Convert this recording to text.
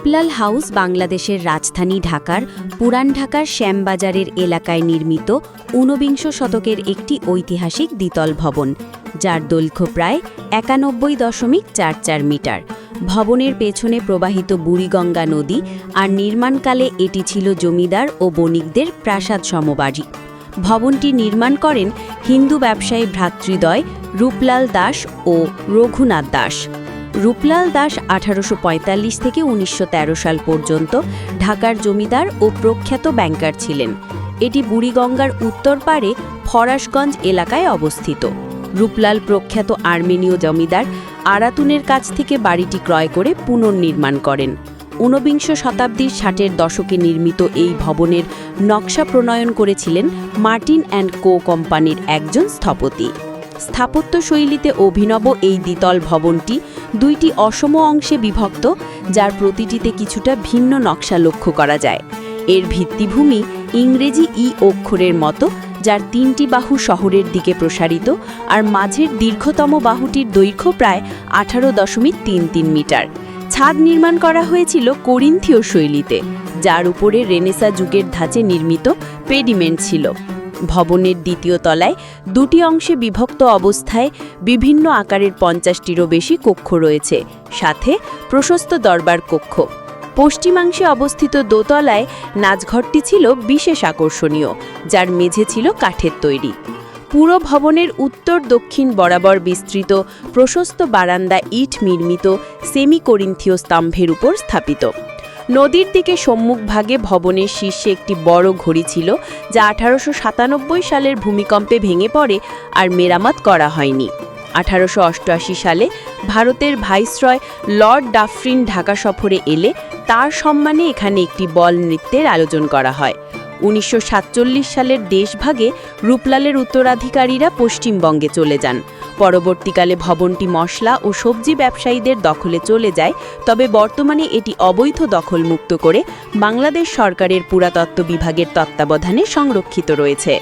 Ruplal house বাংলাদেশের রাজধানী ঢাকার পুরান ঢাকার শ্যামবাজারের এলাকায় নির্মিত ঊনবিংশ শতকের একটি ঐতিহাসিক দ্বিতল ভবন, যার দৈর্ঘ্য প্রায় একানব্বই দশমিক চার চার মিটার। ভবনের পেছনে প্রবাহিত বুড়িগঙ্গা নদী আর নির্মাণকালে এটি ছিল জমিদার ও বণিকদের প্রাসাদ সমবাড়ি ভবনটি নির্মাণ করেন হিন্দু ব্যবসায়ী ভ্রাতৃদ্বয় রূপলাল দাস ও রঘুনাথ দাস। রূপলাল দাস আঠারোশো পঁয়তাল্লিশ থেকে উনিশশো তেরো সাল পর্যন্ত ঢাকার জমিদার ও প্রখ্যাত ব্যাংকার ছিলেন। এটি বুড়িগঙ্গার উত্তর পারে ফরাসগঞ্জ এলাকায় অবস্থিত। রূপলাল প্রখ্যাত আর্মেনীয় জমিদার আরাতুনের কাছ থেকে বাড়িটি ক্রয় করে পুনর্নির্মাণ করেন। ঊনবিংশ শতাব্দীর ষাটের দশকে নির্মিত এই ভবনের নকশা প্রণয়ন করেছিলেন মার্টিন অ্যান্ড কো কোম্পানির একজন স্থপতি। স্থাপত্য শৈলীতে অভিনব এই দ্বিতল ভবনটি দুইটি অসম অংশে বিভক্ত, যার প্রতিটিতে কিছুটা ভিন্ন নকশা লক্ষ্য করা যায়। এর ভিত্তিভূমি ইংরেজি ই অক্ষরের মতো, যার তিনটি বাহু শহরের দিকে প্রসারিত আর মাঝের দীর্ঘতম বাহুটির দৈর্ঘ্য প্রায় আঠারো দশমিক তিন তিন মিটার। ছাদ নির্মাণ করা হয়েছিল করিন্থীয় শৈলীতে, যার উপরে রেনেসা যুগের ধাঁচে নির্মিত পেডিমেন্ট ছিল। ভবনের দ্বিতীয় তলায় দুটি অংশে বিভক্ত অবস্থায় বিভিন্ন আকারের পঞ্চাশটিরও বেশি কক্ষ রয়েছে। সাথে প্রশস্ত দরবার কক্ষ। পশ্চিমাংশে অবস্থিত দোতলায় নাচঘরটি ছিল বিশেষ আকর্ষণীয়, যার মেঝে ছিল কাঠের তৈরি। পুরো ভবনের উত্তর দক্ষিণ বরাবর বিস্তৃত প্রশস্ত বারান্দা ইট নির্মিত সেমি করিন্থীয় স্তম্ভের উপর স্থাপিত। নদীর দিকে সম্মুখভাগে ভবনের শীর্ষে একটি বড় ঘড়ি ছিল, যা আঠারোশো সাতানব্বই সালের ভূমিকম্পে ভেঙে পড়ে আর মেরামত করা হয়নি। আঠারোশো অষ্টআশি সালে ভারতের ভাইসরয় লর্ড ডাফরিন ঢাকা সফরে এলে তার সম্মানে এখানে একটি বল নৃত্যের আয়োজন করা হয়। উনিশশো সাতচল্লিশ সালের দেশভাগে রূপলালের উত্তরাধিকারীরা পশ্চিমবঙ্গে চলে যান। পরবর্তীকালে ভবনটি মশলা ও সবজি ব্যবসায়ীদের দখলে চলে যায়, তবে বর্তমানে এটি অবৈধ দখল মুক্ত করে বাংলাদেশ সরকারের পুরাতত্ত্ব বিভাগের তত্ত্বাবধানে সংরক্ষিত রয়েছে।